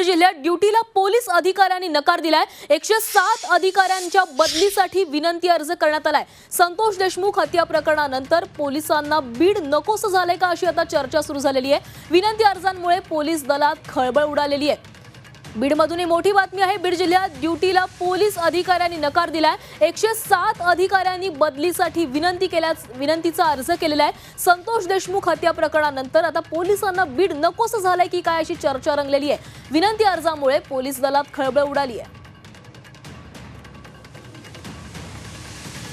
बीड जिल्ह्यात ड्युटीला पोलीस अधिकाऱ्यांनी नकार दिलाय. एकशे सात अधिकाऱ्यांच्या बदलीसाठी विनंती अर्ज करण्यात आलाय. संतोष देशमुख हत्या प्रकरणानंतर पोलिसांना बीड नकोस झालंय का अशी आता चर्चा सुरू झालेली आहे. विनंती अर्जांमुळे पोलीस दलात खळबळ उडालेली आहे. बीडमधून ही मोठी बातमी आहे. बीड जिल्ह्यात ड्युटीला पोलीस अधिकाऱ्यांनी नकार दिलाय. एकशे सात अधिकाऱ्यांनी बदलीसाठी विनंती केल्यास विनंतीचा अर्ज केलेला आहे. संतोष देशमुख हत्या प्रकरणानंतर आता पोलिसांना बीड नकोसं झालंय की काय अशी चर्चा रंगलेली आहे. विनंती अर्जामुळे पोलीस दलात खळबळ उडाली आहे.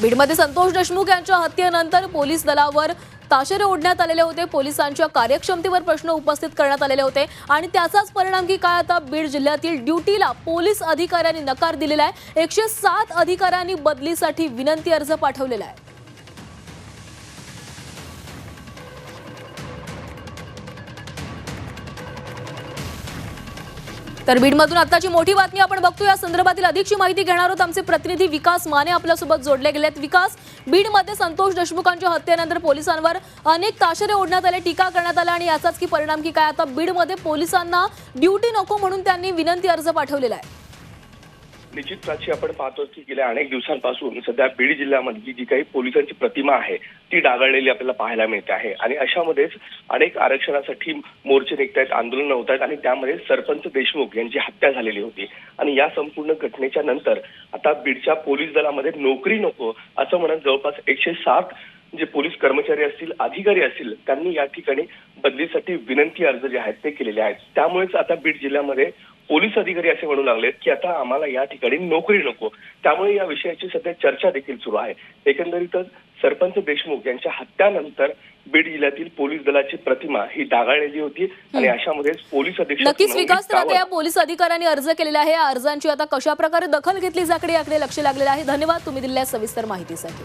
बीडमध्ये संतोष देशमुख यांच्या हत्येनंतर पोलीस दलावर ताशेरे ओढण्यात आलेले होते. पोलिसांच्या कार्यक्षमतेवर प्रश्न उपस्थित करण्यात आलेले होते. आणि त्याचाच परिणाम की काय आता बीड जिल्ह्यातील ड्युटीला पोलीस अधिकाऱ्यांनी नकार दिलेला आहे. एकशे सात अधिकाऱ्यांनी बदलीसाठी विनंती अर्ज पाठवलेला आहे. तर बीडमधून आताची मोठी बातमी आपण बघतो या संदर्भातील अधिकची माहिती घेणार आहोत आमचे प्रतिनिधी विकास माने आपल्यासोबत जोडले गेले आहेत विकास बीडमध्ये संतोष देशमुखांच्या हत्येनंतर पोलिसांवर अनेक ताशेरे ओढण्यात आले टीका करण्यात आला आणि याचाच की परिणाम की काय? आता बीडमध्ये पोलिसांना ड्युटी नको म्हणून त्यांनी विनंती अर्ज पाठवलेला आहे. निश्चित प्राची आपण पाहतो की गेल्या अनेक दिवसांपासून सध्या बीड जिल्ह्यामधली जी काही पोलिसांची प्रतिमा आहे ती डागाळलेली आपल्याला पाहायला मिळते आहे. आणि अशामध्येच अनेक आरक्षणासाठी मोर्चे निघत आहेत आंदोलन होत आहेत आणि त्यामध्ये सरपंच देशमुख यांची हत्या झालेली होती. आणि या संपूर्ण घटनेच्या नंतर आता बीडच्या पोलीस दलामध्ये नोकरी नको असं म्हणत जवळपास एकशे सात जे पोलीस कर्मचारी असतील अधिकारी असतील त्यांनी या ठिकाणी बदलीसाठी विनंती अर्ज जे आहेत ते केलेले आहेत. त्यामुळेच आता बीड जिल्ह्यामध्ये पोलीस अधिकारी असे म्हणू लागलेत की आता आम्हाला या ठिकाणी नोकरी नको. त्यामुळे या विषयाची सध्या चर्चा देखील सुरू आहे. एकंदरीतच सरपंच देशमुख यांच्या हत्यानंतर बीड जिल्ह्यातील पोलीस दलाची प्रतिमा ही डागाळलेली होती आणि अशामध्येच पोलीस अधीक्षक नक्कीच विकास तर या पोलीस अधिकाऱ्यांनी अर्ज केलेला आहे. या अर्जांची आता कशा प्रकारे दखल घेतली जाकडे याकडे लक्ष लागलेलं आहे. धन्यवाद तुम्ही दिलेल्या सविस्तर माहितीसाठी.